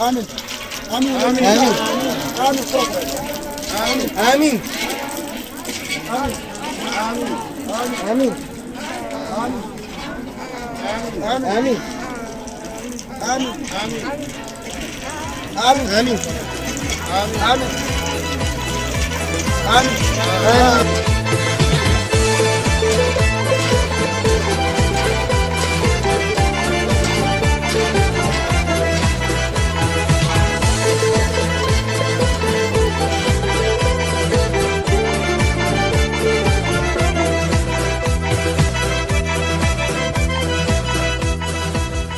آمين آمين آمين آمين آمين آمين آمين آمين آمين آمين آمين آمين آمين آمين آمين